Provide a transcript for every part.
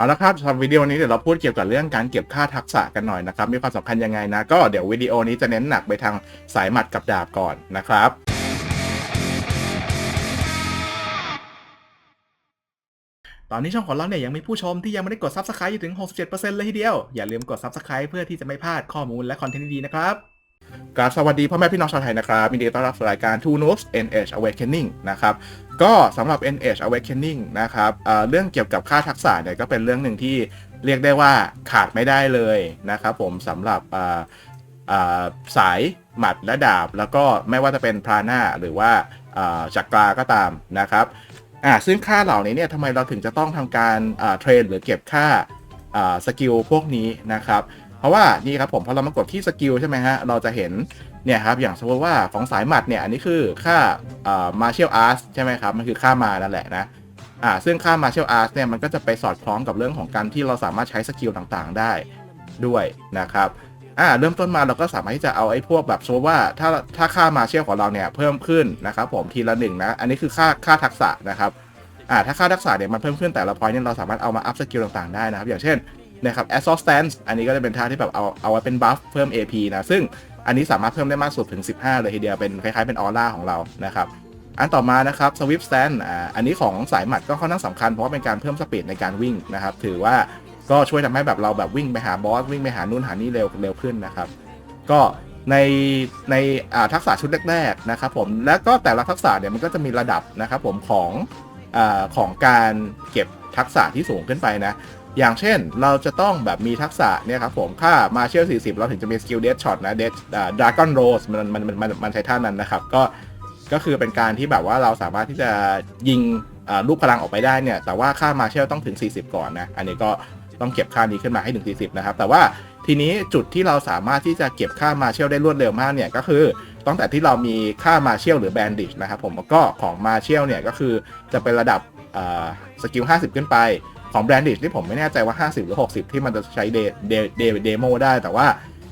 เอาละครับสำหรับวิดีโอนี้เดี๋ยวเราพูดเกี่ยวกับเรื่องการเก็บค่าทักษะกันหน่อยนะครับ มีความสำคัญยังไงนะ ก็เดี๋ยววิดีโอนี้จะเน้นหนักไปทางสายหมัดกับดาบก่อนนะครับตอนนี้ช่องของเราเนี่ยยังมีผู้ชมที่ยังไม่ได้กด Subscribe อยู่ถึง 67%เลยทีเดียว อย่าลืมกด Subscribe เพื่อที่จะไม่พลาดข้อมูลและคอนเทนต์ดีๆนะครับ กราบสวัสดีพ่อแม่พี่น้องชาวไทยนะครับยินดีต้อนรับสู่รายการ Two Noobs NH Awakening นะครับก็สำหรับ NH Awakening นะครับเเรื่องเกี่ยวกับค่าทักษะเนี่ยก็เป็นเรื่องหนึ่งที่เรียกได้ว่าขาดไม่ได้เลยนะครับผมสำหรับสายหมัดและดาบ แล้วก็ไม่ว่าจะเป็นพราหน้าหรือว่าจักราก็ตามนะครับอ่าซึ่งค่าเหล่านี้เนี่ยทำไมเราถึงจะต้องทำการเทรนหรือเก็บค่าสกิลพวกนี้นะครับ เพราะว่านี่ครับผมพอเรามากดที่สกิลใช่ไหมฮะเราจะเห็นเนี่ยครับอย่างสมมติว่าของสายหมัดเนี่ยอันนี้คือค่าอ่า martial arts ใช่ไหมครับมันคือค่ามานั่นแหละนะอ่าซึ่งค่า martial arts เนี่ยมันก็จะไปสอดคล้องกับเรื่องของการที่เราสามารถใช้สกิลต่างๆได้ด้วยนะครับอ่าเริ่มต้นมาเราก็สามารถที่จะเอาไอ้พวกแบบสมมติว่าถ้าถ้าค่า martial ของเราเนี่ยเพิ่มขึ้นนะครับผมทีละหนึ่งนะอันนี้คือค่าค่าทักษะนะครับอ่าถ้าค่าทักษะเนี่ยมันเพิ่มขึ้นแต่ละ point เนี่ยเราสามารถเอามาอัพสกิลต่างๆได้นะครับอย่างเช่น นะครับ assault stance อันนี้ก็จะเป็นท่าที่แบบเอาเอาไว้เป็นบัฟเพิ่ม AP นะซึ่งอันนี้สามารถเพิ่มได้มากสุดถึง 15 เลยทีเดียวเป็นคล้ายๆเป็นออร่าของเรานะครับอันต่อมานะครับ swift stance อ่าอันนี้ของสายหมัดก็ค่อนข้างสำคัญเพราะว่าเป็นการเพิ่มสปีดในการวิ่งนะครับถือว่าก็ช่วยทำให้แบบเราแบบวิ่งไปหาบอสวิ่งไปหานู่นหานี่เร็วเร็วขึ้นนะครับ ก็ในในทักษะชุดแรกๆนะครับผมแล้วก็แต่ละทักษะเนี่ยมันก็จะมีระดับนะครับผมของอาของการเก็บทักษะที่สูงขึ้นไปนะ อย่างเช่นเราจะต้องแบบมีทักษะเนี่ยครับผมค่ามาเชียล40 เราถึงจะมีสกิลเด d ช็อตนะเด d ดราก้อนโรสมันมันมันมันใช้ท่านั้นนะครับก็ก็คือเป็นการที่แบบว่าเราสามารถที่จะยิงลูกพลังออกไปได้เนี่ย แต่ว่าค่ามาเชลต้องถึง 40 ก่อนนะ อันนี้ก็ต้องเก็บค่านี้ขึ้นมาให้ถึง 40 นะครับ แต่ว่าทีนี้จุดที่เราสามารถที่จะเก็บค่ามาเชลได้รวดเร็วมากเนี่ยก็คือตั้งแต่ที่เรามีค่ามาเชลหรือแบนดิชนะครับผมก็ของมาเชลเนี่ยก็คือจะเป็นระดับสกิล 50 ขึ้นไป ของแบรนดิชที่ผมไม่แน่ใจว่า 50 หรือ 60 ที่มันจะใช้เดเดเดเดโมได้แต่ว่า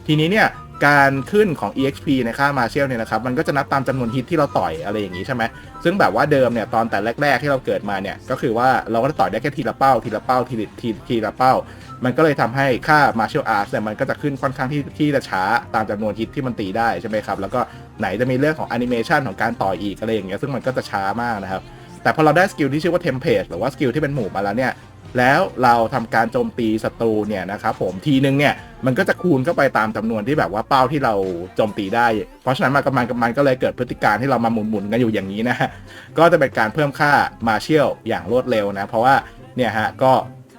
ทีนี้เนี่ยการขึ้นของ EXP ในค่ามาเชลเนี่ยนะครับมันก็จะนับตามจำนวนฮิตที่เราต่อยอะไรอย่างนี้ใช่ไหมซึ่งแบบว่าเดิมเนี่ยตอนแต่แรก ๆ ที่เราเกิดมาเนี่ยก็คือว่าเราก็จะต่อยได้แค่ทีละเป้า ทีละเป้าทีละทีทีละเป้า มันก็เลยทำให้ค่า martial arts เนี่ยมันก็จะขึ้นค่อนข้างที่ที่จะช้าตามจำนวนฮิตที่มันตีได้ใช่ไหมครับแล้วก็ไหนจะมีเรื่องของแอนิเมชันของการต่อยอีกอะไรอย่างเงี้ยซึ่งมันก็จะช้ามากนะครับแต่พอเราได้สกิลที่ชื่อว่า template หรือว่าสกิลที่เป็นหมู่มาแล้วเนี่ย แล้วเราทำการโจมตีศัตรูเนี่ยนะครับผมทีนึงเนี่ยมันก็จะคูณเข้าไปตามจำนวนที่แบบว่าเป้าที่เราโจมตีได้ เพราะฉะนั้นมันก็มันมันก็เลยเกิดพฤติการที่เรามาหมุนๆกันอยู่อย่างนี้นะฮะก็จะเป็นการเพิ่มค่ามาเชียลอย่างรวดเร็วนะ เพราะว่าเนี่ยฮะก็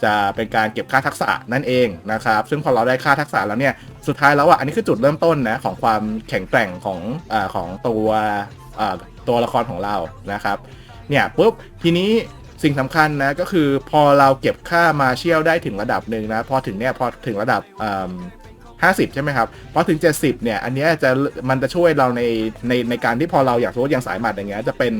จะเป็นการเก็บค่าทักษะนั่นเองนะครับ ซึ่งพอเราได้ค่าทักษะแล้วเนี่ยสุดท้ายแล้วอะอันนี้คือจุดเริ่มต้นนะของความแข็งแกร่งของอของตัวตัวละครของเรานะครับเนี่ยปุ๊บทีนี้ สิ่งสำคัญนะก็คือพอเราเก็บค่ามาเชียลได้ถึงระดับหนึ่งนะพอถึงเนี่ยพอถึงระดับห้าสิบใช่ไหมครับพอถึง 70เนี่ยอันนี้จะมันจะช่วยเราในในในการที่พอเราอยากรู้อย่างสายหมัดอย่างเงี้ยจะเป็น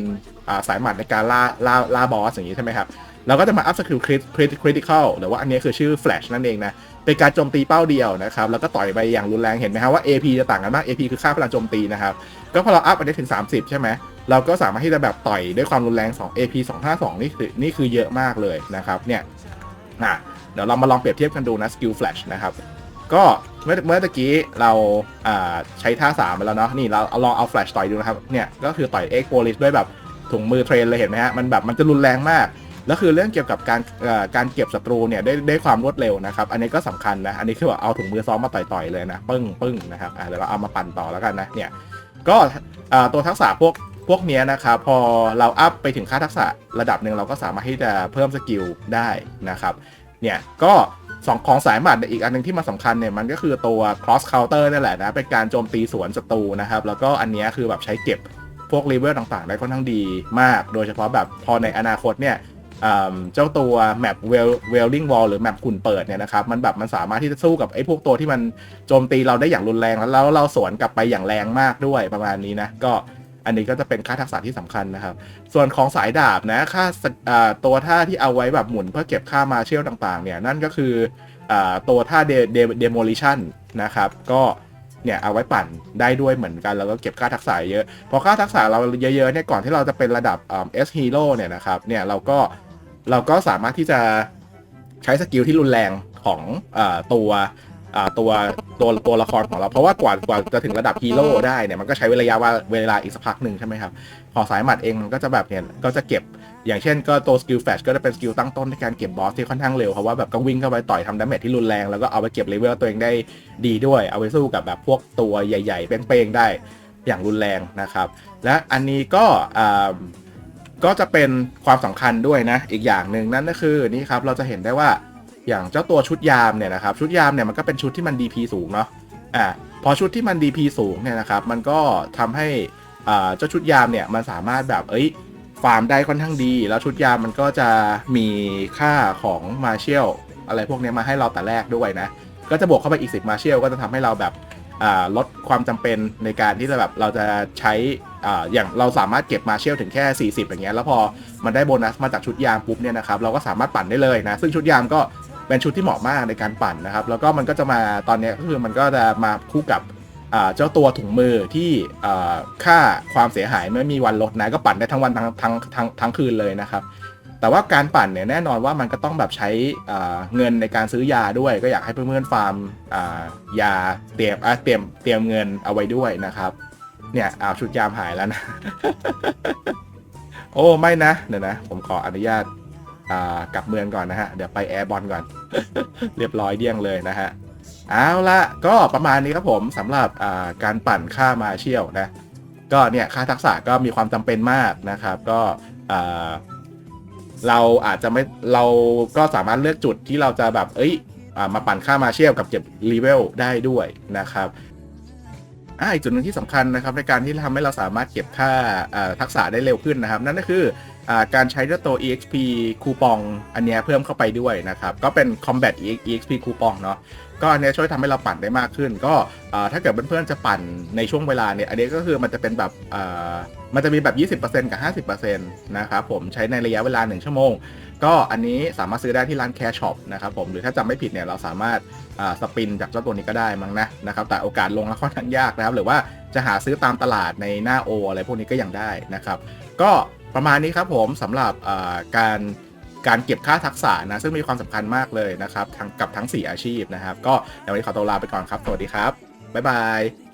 สายหมัดในการล่าล่าล่าบอสอย่างงี้ใช่ไหมครับเราก็จะมาอัพสกิลคริตคริติคอลหรือว่าอันนี้คือชื่อ Flash นั่นเองนะเป็นการโจมตีเป้าเดียวนะครับแล้วก็ต่อยไปอย่างรุนแรงเห็นไหมครับว่า AP จะต่างกันมาก AP คือค่าพลังโจมตีนะครับก็พอเราอัพอันนี้ถึง 30 ใช่ไหม เราก็สามารถที่จะแบบต่อยด้วยความรุนแรง 2 AP 252 นี่คือนี่คือเยอะมากเลยนะครับเนี่ยอะเดี๋ยวเรามาลองเปรียบเทียบกันดูนะ Skill Flash นะครับก็เมื่อเมื่อตะกี้เราาใช้ท่า3ไปแล้วเนาะนี่เราลองเอา Flash ต่อยดูนะครับเนี่ยก็คือต่อย X Police ด้วยแบบถุงมือเทรนเลยเห็นไหมฮะมันแบบมันจะรุนแรงมากแล้วคือเรื่องเกี่ยวกับการการเก็บศัตรูเนี่ยได้ได้ความรวดเร็วนะครับ อันนี้ก็สำคัญนะ อันนี้คือว่าเอาถุงมือซ้อมมาต่อยๆเลยนะ ปึ้งปึ้งนะครับเดี๋ยวเราเอามาปั่นต่อแล้วกันนะเนี่ยก็ตัวทักษะพวก พวกนี้นะครับพอเราอัพไปถึงค่าทักษะระดับหนึ่งเราก็สามารถที่จะเพิ่มสกิลได้นะครับเนี่ยก็สองของสายหมัดอีกอันหนึงที่มันสำคัญเนี่ยมันก็คือตัว cross counter นี่แหละนะเป็นการโจมตีสวนศัตรูนะครับแล้วก็อันนี้คือแบบใช้เก็บพวกเลเวลต่างๆ ได้ค่อนข้างดีมาก โดยเฉพาะแบบพอในอนาคตเนี่ยเจ้าตัวแมปเวลลิงวอลหรือแมปขุนเปิดเนี่ยนะครับมันแบบมันสามารถที่จะสู้กับไอ้พวกตัวที่มันโจมตีเราได้อย่างรุนแรงแล้วเราสวนกลับไปอย่างแรงมากด้วยประมาณนี้นะก็ อันนี้ก็จะเป็นค่าทักษะที่สำคัญนะครับ ส่วนของสายดาบนะค่าตัวท่าที่เอาไว้แบบหมุนเพื่อเก็บค่ามาเชลต่างๆ เนี่ยนั่นก็คืออตัวท่าเดเดเดโมลิชันนะครับก็เนี่ยเอาไว้ปั่นได้ด้วยเหมือนกัน แล้วก็เก็บค่าทักษะเยอะ พอค่าทักษะเราเยอะๆเนี่ยก่อนที่เราจะเป็นระดับเอสฮีโร่เนี่ยนะครับเนี่ยเราก็เราก็สามารถที่จะใช้สกิลที่รุนแรงของอตัว อ่าตัวตัวตัวละครของเรา เพราะว่ากว่ากว่าจะถึงระดับฮีโร่ได้เนี่ยมันก็ใช้ระยะว่าเวลาอีกสักพักหนึ่งใช่ไหมครับของสายหมัดเองมันก็จะแบบเนี่ยก็จะเก็บอย่างเช่นก็ตัวสกิลแฟชก็จะเป็นสกิลตั้งต้นในการเก็บบอสที่ค่อนข้างเร็วเพราะว่าแบบก็วิ่งเข้าไปต่อยทำดาเมจที่รุนแรงแล้วก็เอาไปเก็บเลเวลตัวเองได้ดีด้วย เอาไปสู้กับแบบพวกตัวใหญ่ๆเป้งๆได้อย่างรุนแรงนะครับ และอันนี้ก็อ่าก็จะเป็นความสำคัญด้วยนะอีกอย่างหนึ่งนั่นก็คือนี่ครับเราจะเห็นได้ว่า อย่างเจ้าตัวชุดยามเนี่ยนะครับชุดยามเนี่ยมันก็เป็นชุดที่มัน DP สูงเนาะอ่าพอชุดที่มัน DP สูงเนี่ยนะครับมันก็ทำให้อ่าเจ้าชุดยามเนี่ยมันสามารถแบบเอ้ยฟาร์มได้ค่อนข้างดี แล้วชุดยามมันก็จะมีค่าของมาเชลอะไรพวกเนี้ยมาให้เราแต่แรกด้วยนะ ก็จะบวกเข้าไปอีก 10 มาเชลก็จะทำให้เราแบบอ่าลดความจำเป็นในการที่จะแบบเราจะใช้อ่าอย่างเราสามารถเก็บมาเชลถึงแค่ 40 อย่างเงี้ยแล้วพอมันได้โบนัสมาจากชุดยามปุ๊บเนี่ยนะครับเราก็สามารถปั่นได้เลยนะ ซึ่งชุดยามก็ เป็นชุดที่เหมาะมากในการปั่นนะครับ แล้วก็มันก็จะมาตอนนี้ก็คือมันก็จะมาคู่กับเจ้าตัวถุงมือที่ค่าความเสียหายไม่มีวันลดนะก็ปั่นได้ทั้งวันทั้งทั้งทั้งทั้งคืนเลยนะครับ แต่ว่าการปั่นเนี่ยแน่นอนว่ามันก็ต้องแบบใช้เงินในการซื้อยาด้วย ก็อยากให้เพื่อนๆฟาร์มยาเตรียมเตรียมเตรียมเงินเอาไว้ด้วยนะครับเนี่ยเอาวชุดยามหายแล้วนะ โอ้ไม่นะเดี๋ยวนะ ผมขออนุญาต กลับเมืองก่อนนะฮะ เดี๋ยวไปแอร์บอลก่อน เรียบร้อยเดี้ยงเลยนะฮะ เอาละก็ประมาณนี้ครับผมสำหรับการปั่นค่ามาเชียลนะ ก็เนี่ยค่าทักษะก็มีความจำเป็นมากนะครับ ก็เราอาจจะไม่เราก็สามารถเลือกจุดที่เราจะแบบ เอ้ยอมาปั่นค่ามาเชียลกับเก็บรีเวลได้ด้วยนะครับ อ่าอีกจุดหนึ่งที่สำคัญนะครับในการที่ทำให้เราสามารถเก็บค่าทักษะได้เร็วขึ้นนะครับ นั่นก็คืออการใช้เจ้าตัว exp คูปองอันนี้เพิ่มเข้าไปด้วยนะครับ ก็เป็น combat exp คูปองเนาะ ก็อันนี้ช่วยทำให้เราปั่นได้มากขึ้น ก็ถ้าเกิดเพื่อนๆจะปั่นในช่วงเวลาเนี่ยอันนี้ก็คือมันจะเป็นแบบมันจะมีแบบ 20%กับ 50%นะครับผมใช้ในระยะเวลา 1 ชั่วโมง ก็อันนี้สามารถซื้อได้ที่ร้านแคชช็อปนะครับผมหรือถ้าจำไม่ผิดเนี่ยเราสามารถสปินจากเจ้าตัวนี้ก็ได้มั้งนะนะครับแต่โอกาสลงแล้วค่อนข้างยากนะครับ หรือว่าจะหาซื้อตามตลาดในหน้าโออะไรพวกนี้ก็ยังได้นะครับ ก็ประมาณนี้ครับผมสำหรับการ การเก็บค่าทักษะนะ ซึ่งมีความสำคัญมากเลยนะครับทั้งกับทั้ง 4 อาชีพนะครับ ก็เดี๋ยววันนี้ขอตัวลาไปก่อนครับ สวัสดีครับ บ๊ายบาย